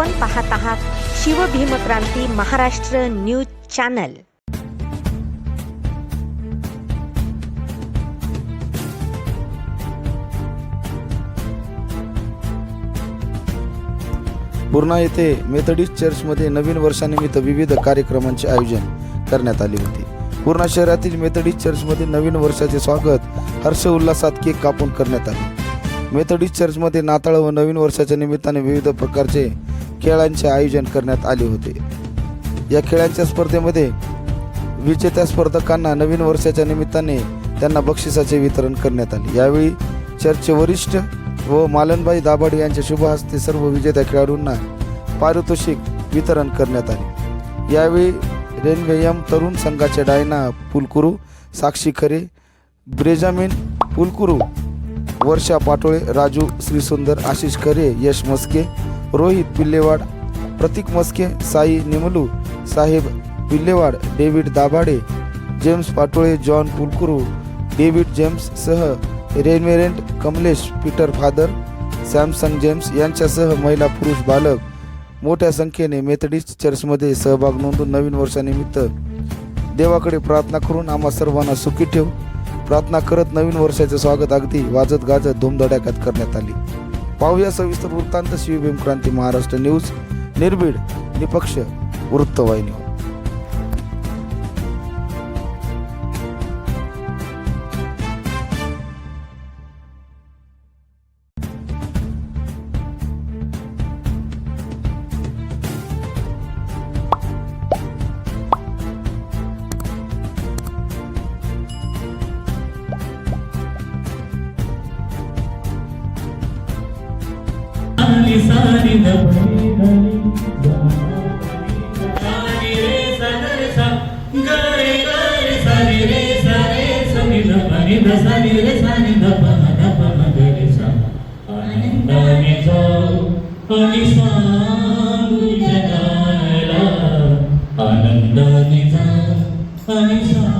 आपण पाहत आहात शिवभीमक्रांती महाराष्ट्र न्यूज चॅनल. पूर्णा येथे मेथडिस्ट चर्चमध्ये नवीन वर्षानिमित्त विविध कार्यक्रमांचे आयोजन करण्यात आले होते. पूर्णा शहरातील मेथडिस्ट चर्चमध्ये नवीन वर्षाचे स्वागत हर्ष उल्हासात केक कापून करण्यात आले. मेथडिस्ट चर्चमध्ये नाताळ व नवीन वर्षाच्या निमित्ताने विविध प्रकारचे खेळांचे आयोजन करण्यात आले होते. या खेळांच्या स्पर्धेमध्ये विजेत्या स्पर्धकांना नवीन वर्षाच्या निमित्ताने त्यांना बक्षिसाचे वितरण करण्यात आले. यावेळी चर्चचे वरिष्ठ व मालनबाई दाभाडे यांच्या शुभ हस्ते सर्व विजेत्या खेळाडूंना पारितोषिक वितरण करण्यात आले. यावेळी रेनवेयम तरुण संघाचे डायना पुलकुरू साक्षी खरे ब्रेजामिन पुलकुरू वर्षा Patole Raju Shrisundar Ashish Khare Yash Maske Rohit Pillewad Prateek Maske Sai Nimlu saheb Pillewad David Dabhade James Patole John Pulkuru David James सह Kamlesh Peter father Samsung James यांच्यासह महिला पुरुष बालक. मोठ्या संख्येने मेथडिस्ट चर्चमध्ये सहभाग नोंदवून नवीन वर्षानिमित्त देवाकडे प्रार्थना करून आम्हा सर्वांना सुखी ठेव प्रार्थना करत नवीन वर्षाचे स्वागत अगदी वाजत गाजत धुमधडाक्यात करण्यात आली. पाहूया सविस्तर वृत्तांत. शिवभीम क्रांती महाराष्ट्र न्यूज. निर्भीड निपक्ष वृत्तवाहिनी. ಗಾಳಿ ಸಾರಿದ ಸರಿ ರೇ ಸರಿ ದ ಪದ ಪದ ಗರಿ ಸ ಆನಂದ ನಿಜೋ ಅನಿಸಾಂಗು ಜನಾಲ ಆನಂದ ನಿಜ ಅನಿಸಾ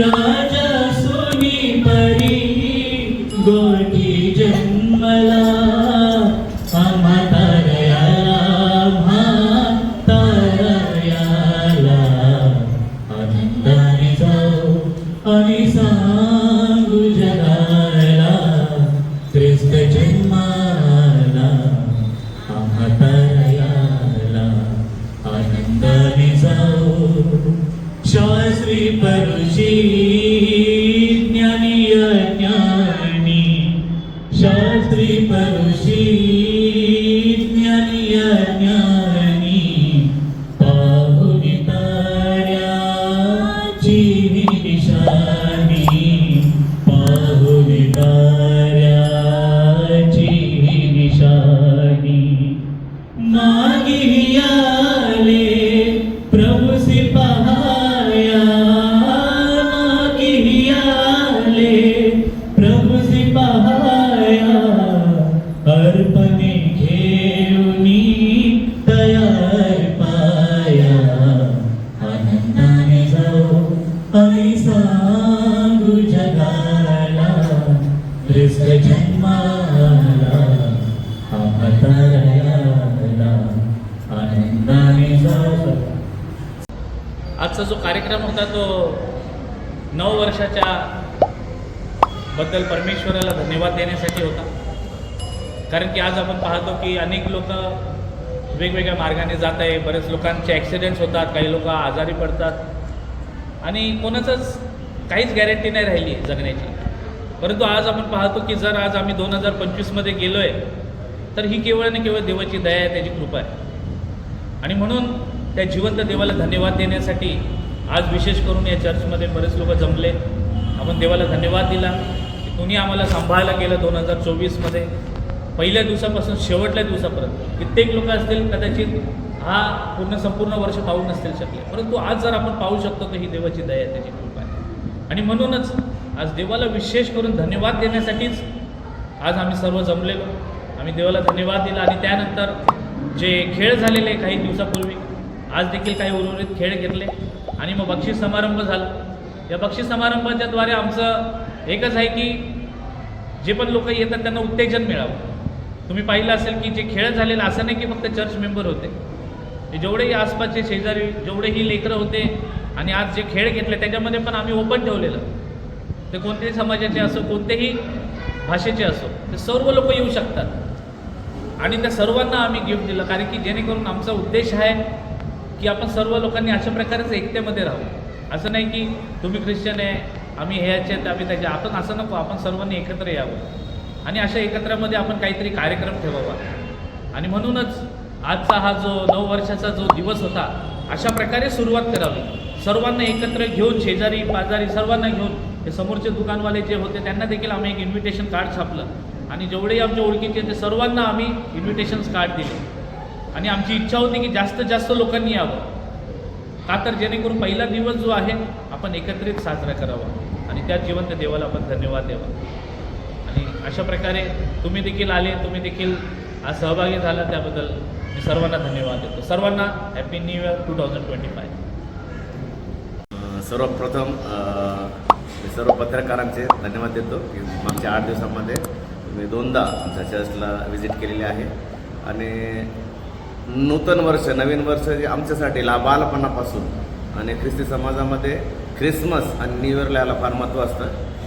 राजा अर्पणे घेऊनी तयार पाया। आनंदाने जाऊ आणि सांगू जगाला ख्रिस्त जन्माला आनंदाने जाऊ। आजचा जो कार्यक्रम होता तो नऊ वर्षाच्या बद्दल परमेश्वराला धन्यवाद देण्यासाठी होता. कारण की आज आपण पाहतो की अनेक लोक वेगवेगळ्या मार्गाने जात आहे. बरेच लोकांचे ॲक्सिडेंट्स होतात काही लोक आजारी पडतात. आणि कोणाचंच काहीच गॅरंटी नाही राहिली जगण्याची. परंतु आज आपण पाहतो की जर आज आम्ही दोन हजार पंचवीसमध्ये गेलो आहे तर ही केवळ आणि केवळ देवाची दया आहे त्याची कृपा आहे. आणि म्हणून त्या जिवंत देवाला धन्यवाद देण्यासाठी आज विशेष करून या चर्चमध्ये बरेच लोक जमले. आपण देवाला धन्यवाद दिला. कोणी आम्हाला सांभाळायला गेलं दोन हजार चोवीसमध्ये पहिल्या दिवसापासून शेवटल्या दिवसापर्यंत. कित्येक लोक असतील कदाचित हा पूर्ण संपूर्ण वर्ष पाहू नसतील शकले. परंतु आज जर आपण पाहू शकतो तर ही देवाची दया त्याची कृपा आहे. आणि म्हणूनच आज देवाला विशेष करून धन्यवाद देण्यासाठीच आज आम्ही सर्व जमलेलो. आम्ही देवाला धन्यवाद दिला आणि त्यानंतर जे खेळ झालेले काही दिवसापूर्वी आज देखील काही उर्वरित खेळ घेतले. आणि मग बक्षीस समारंभ झाला. या बक्षीस समारंभाच्याद्वारे आमचं एकच आहे की जे पण लोक येतात त्यांना उत्तेजन मिळावं. तुम्ही पाहिलं असेल की जे खेळ झालेलं असं नाही की फक्त चर्च मेंबर होते. जेवढेही आसपासचे शेजारी जेवढेही लेकरं होते आणि आज जे खेळ घेतले त्याच्यामध्ये पण आम्ही ओपन ठेवलेलं. ते कोणत्याही समाजाचे असो कोणत्याही भाषेचे असो ते सर्व लोक येऊ शकतात. आणि त्या सर्वांना आम्ही गिफ्ट दिलं कारण की जेणेकरून आमचा उद्देश आहे की आपण सर्व लोकांनी अशा प्रकारेच एकतेमध्ये राहू असं नाही की तुम्ही ख्रिश्चन आहे आम्ही हे याचे आहेत, आम्ही त्याचे आपण असं नको आपण सर्वांनी एकत्र यावं. आणि अशा एकत्रामध्ये आपण काहीतरी कार्यक्रम ठेवावा. आणि म्हणूनच आजचा हा जो नऊ वर्षाचा जो दिवस होता अशा प्रकारे सुरुवात करावी. सर्वांना एकत्र घेऊन शेजारी पाजारी सर्वांना घेऊन हे समोरचे दुकानवाले जे होते त्यांना देखील आम्ही एक इन्व्हिटेशन कार्ड छापलं. आणि जेवढेही आमच्या ओळखीचे ते सर्वांना आम्ही इन्व्हिटेशन्स कार्ड दिले. आणि आमची इच्छा होती की जास्त जास्त लोकांनी यावं. का तर जेणेकरून पहिला दिवस जो आहे आपण एकत्रित साजरा करावा. आणि त्या जिवंत देवाला आपण धन्यवाद द्यावा. आणि अशा प्रकारे तुम्ही देखील आले तुम्ही देखील आज सहभागी झाला त्याबद्दल मी सर्वांना धन्यवाद देतो. सर्वांना happy new year two thousand twenty five सर्वप्रथम मी सर्व पत्रकारांचे धन्यवाद देतो. की मागच्या आठ दिवसामध्ये मी दोनदा आमच्या चर्चला व्हिजिट केलेली आहे. आणि नूतन वर्ष नवीन वर्ष जे आमच्यासाठी ला बालपणापासून आणि ख्रिस्ती समाजामध्ये ख्रिसमस आणि न्यू इयरला याला फार महत्त्व असतं.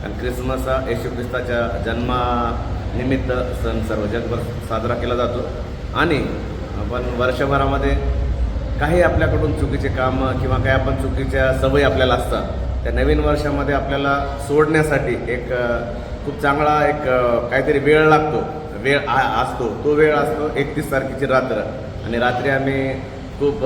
कारण ख्रिसमस हा येशू ख्रिस्ताच्या जन्मानिमित्त सण सर्व जगभर साजरा केला जातो. आणि आपण वर्षभरामध्ये काही आपल्याकडून चुकीचे कामं किंवा काही आपण चुकीच्या सवयी आपल्याला असतात त्या नवीन वर्षामध्ये आपल्याला सोडण्यासाठी एक खूप चांगला एक काहीतरी वेळ लागतो. वेळ आ असतो. तो वेळ असतो एकतीस तारखेची रात्र. आणि रात्री आम्ही खूप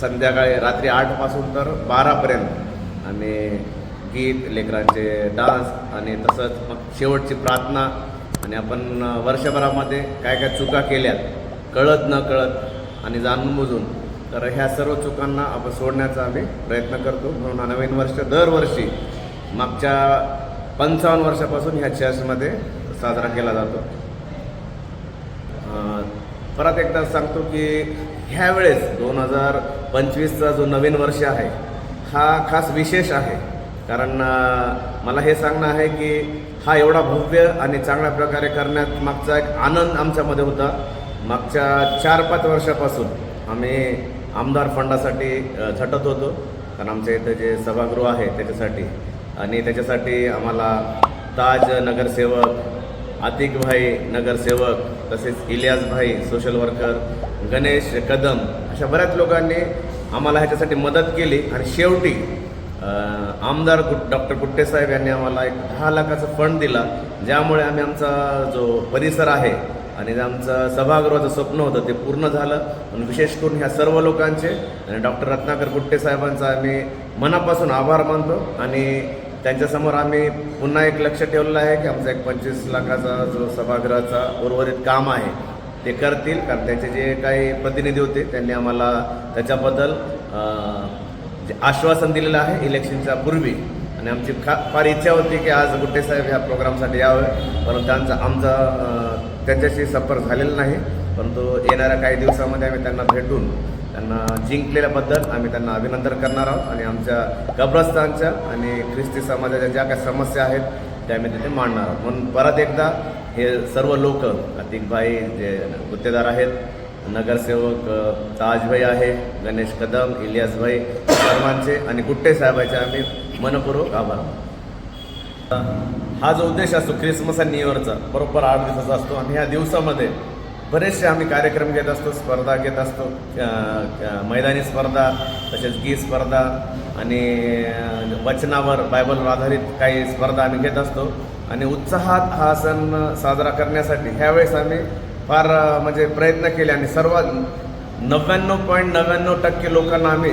संध्याकाळी रात्री आठपासून तर बारापर्यंत आम्ही गीत लेकरांचे डान्स आणि तसंच मग शेवटची प्रार्थना आणि आपण वर्षभरामध्ये काय काय चुका केल्यात कळत न कळत आणि जाणून बुजून तर ह्या सर्व चुकांना आपण सोडण्याचा आम्ही प्रयत्न करतो. म्हणून हा नवीन वर्ष दरवर्षी मागच्या पंचावन्न वर्षापासून ह्या चर्चमध्ये साजरा केला जातो. परत एकदा सांगतो की ह्यावेळेस दोन हजार पंचवीसचा जो नवीन वर्ष आहे हा खास विशेष आहे. कारण मला हे सांगणं आहे की हा एवढा भव्य आणि चांगल्या प्रकारे करण्यात मागचा एक आनंद आमच्यामध्ये होता. मागच्या चार पाच वर्षापासून आम्ही आमदार फंडासाठी झटत होतो. कारण आमच्या इथं जे सभागृह आहे त्याच्यासाठी आणि त्याच्यासाठी आम्हाला ताज नगरसेवक आतिकभाई नगरसेवक तसेच इलियासभाई सोशल वर्कर गणेश कदम अशा बऱ्याच लोकांनी आम्हाला ह्याच्यासाठी मदत केली. आणि शेवटी आमदार गुट डॉक्टर गुट्टेसाहेब यांनी आम्हाला एक दहा लाखाचा फंड दिला ज्यामुळे आम्ही आमचा जो परिसर आहे आणि जे आमचं सभागृहाचं स्वप्न होतं ते पूर्ण झालं. पण विशेष करून ह्या सर्व लोकांचे आणि डॉक्टर रत्नाकर गुट्टेसाहेबांचा आम्ही मनापासून आभार मानतो. आणि त्यांच्यासमोर आम्ही पुन्हा एक लक्ष ठेवलेलं आहे की आमचा एक पंचवीस लाखाचा जो सभागृहाचा उर्वरित काम आहे ते करतील. कारण त्याचे जे काही प्रतिनिधी होते त्यांनी आम्हाला त्याच्याबद्दल जे आश्वासन दिलेलं आहे इलेक्शनच्या पूर्वी. आणि आमची खा फार इच्छा होती की आज गुट्टे साहेब ह्या प्रोग्रामसाठी यावे. परंतु त्यांचा आमचा त्यांच्याशी संपर्क झालेला नाही. परंतु येणाऱ्या काही दिवसामध्ये आम्ही त्यांना भेटून त्यांना जिंकलेल्याबद्दल आम्ही त्यांना अभिनंदन करणार आहोत. आणि आमच्या कब्रस्तानच्या आणि ख्रिस्ती समाजाच्या ज्या काही समस्या आहेत त्या आम्ही तिथे मांडणार आहोत. म्हणून परत एकदा हे सर्व लोक अतिकभाई जे गुत्तेदार आहेत नगरसेवक ताजभाई आहे गणेश कदम इलियासभाई सर्वांचे आणि गुट्टे साहेबांचे आम्ही मनपूर्वक आभार हा जो उद्देश असतो ख्रिसमस आणि न्यू इयरचा बरोबर आठ दिवसाचा असतो. आणि ह्या दिवसामध्ये बरेचसे आम्ही कार्यक्रम घेत असतो स्पर्धा घेत असतो मैदानी स्पर्धा तसेच गीत स्पर्धा आणि वचनावर बायबलवर आधारित काही स्पर्धा आम्ही घेत असतो. आणि उत्साहात हा सण साजरा करण्यासाठी ह्यावेळेस आम्ही फार म्हणजे प्रयत्न केले आणि सर्वात नव्याण्णव पॉईंट नव्याण्णव टक्के लोकांना आम्ही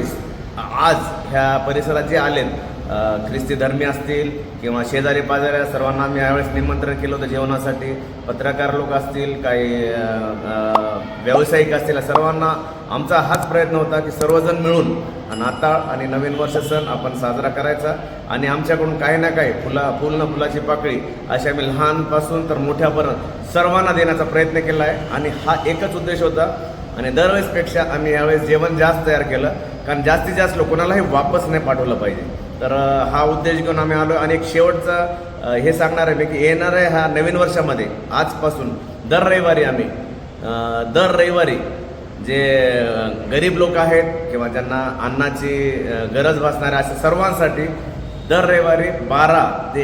आज ह्या परिसरात जे आलेत ख्रिस्ती धर्मी असतील किंवा शेजारी पाजाऱ्या सर्वांना आम्ही यावेळेस निमंत्रण केलं होतं जेवणासाठी. पत्रकार लोक असतील काही व्यावसायिक असतील सर्वांना आमचा हाच प्रयत्न होता की सर्वजण मिळून नाताळ आणि नवीन वर्ष सण आपण साजरा करायचा. आणि आमच्याकडून काही ना काही फुला फुल न फुलाची पाकळी अशी आम्ही लहानपासून तर मोठ्यापर्यंत सर्वांना देण्याचा प्रयत्न केला आहे. आणि हा एकच उद्देश होता. आणि दरवेळेसपेक्षा आम्ही यावेळेस जेवण जास्त तयार केलं. कारण जास्तीत जास्त लोक कोणालाही वापस नाही पाठवलं पाहिजे. तर हा उद्देश घेऊन आम्ही आलो आणि एक शेवटचा हे सांगणार आहे मी की आहे हा नवीन वर्षामध्ये आजपासून दर रविवारी आम्ही. दर रविवारी जे गरीब लोक आहेत किंवा ज्यांना अन्नाची गरज भासणारे अशा सर्वांसाठी दर रविवारी बारा ते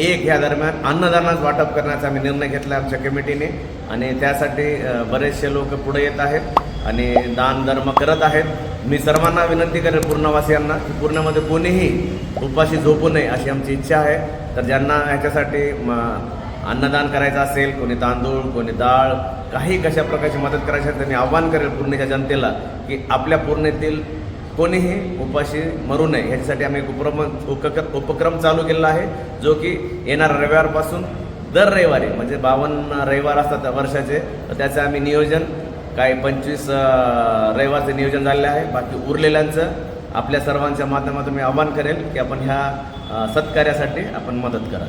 एक ह्या दरम्यान अन्नदानाच वाटप करण्याचा आम्ही निर्णय घेतला आमच्या कमिटीने. आणि त्यासाठी बरेचसे लोक पुढे येत आहेत आणि दान धर्म करत आहेत. मी सर्वांना विनंती करेल पूर्णवासियांना की पूर्णामध्ये कोणीही उपाशी झोपू नये अशी आमची इच्छा आहे. तर ज्यांना ह्याच्यासाठी म, अन्नदान करायचं असेल कोणी तांदूळ कोणी डाळ काही कशा प्रकारची मदत करायची असेल तर मी आव्हान करेल पूर्णेच्या जनतेला की आपल्या पूर्णेतील कोणीही उपाशी मरू नये. ह्याच्यासाठी आम्ही एक उपक्रम उपक्रम चालू केलेला आहे जो की येणाऱ्या रविवारपासून दर रविवारी म्हणजे बावन्न रविवार असतात वर्षाचे तर त्याचं आम्ही नियोजन काही पंचवीस रविवारचं नियोजन झालेलं आहे. बाकी उरलेल्यांचं आपल्या सर्वांच्या माध्यमातून मी आवाहन करेल की आपण ह्या सत्कार्यासाठी आपण मदत करा.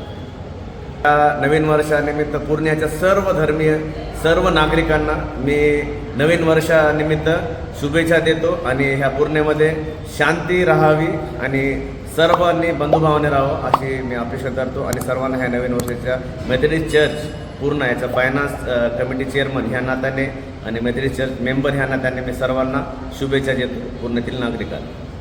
या नवीन वर्षानिमित्त पूर्ण्याच्या सर्व धर्मीय सर्व नागरिकांना मी नवीन वर्षानिमित्त शुभेच्छा देतो आणि ह्या पूर्णेमध्ये शांती राहावी आणि सर्वांनी बंधुभावाने राहावं अशी मी अपेक्षा करतो आणि सर्वांना ह्या नवीन वर्षाच्या मेथडिस्ट चर्च पूर्ण याचा फायनान्स कमिटी चेअरमन ह्या नात्याने आणि मैत्री चर्च मेंबर ह्या नात्याने मी सर्वांना शुभेच्छा देतो. पुण्यातील नागरिकांना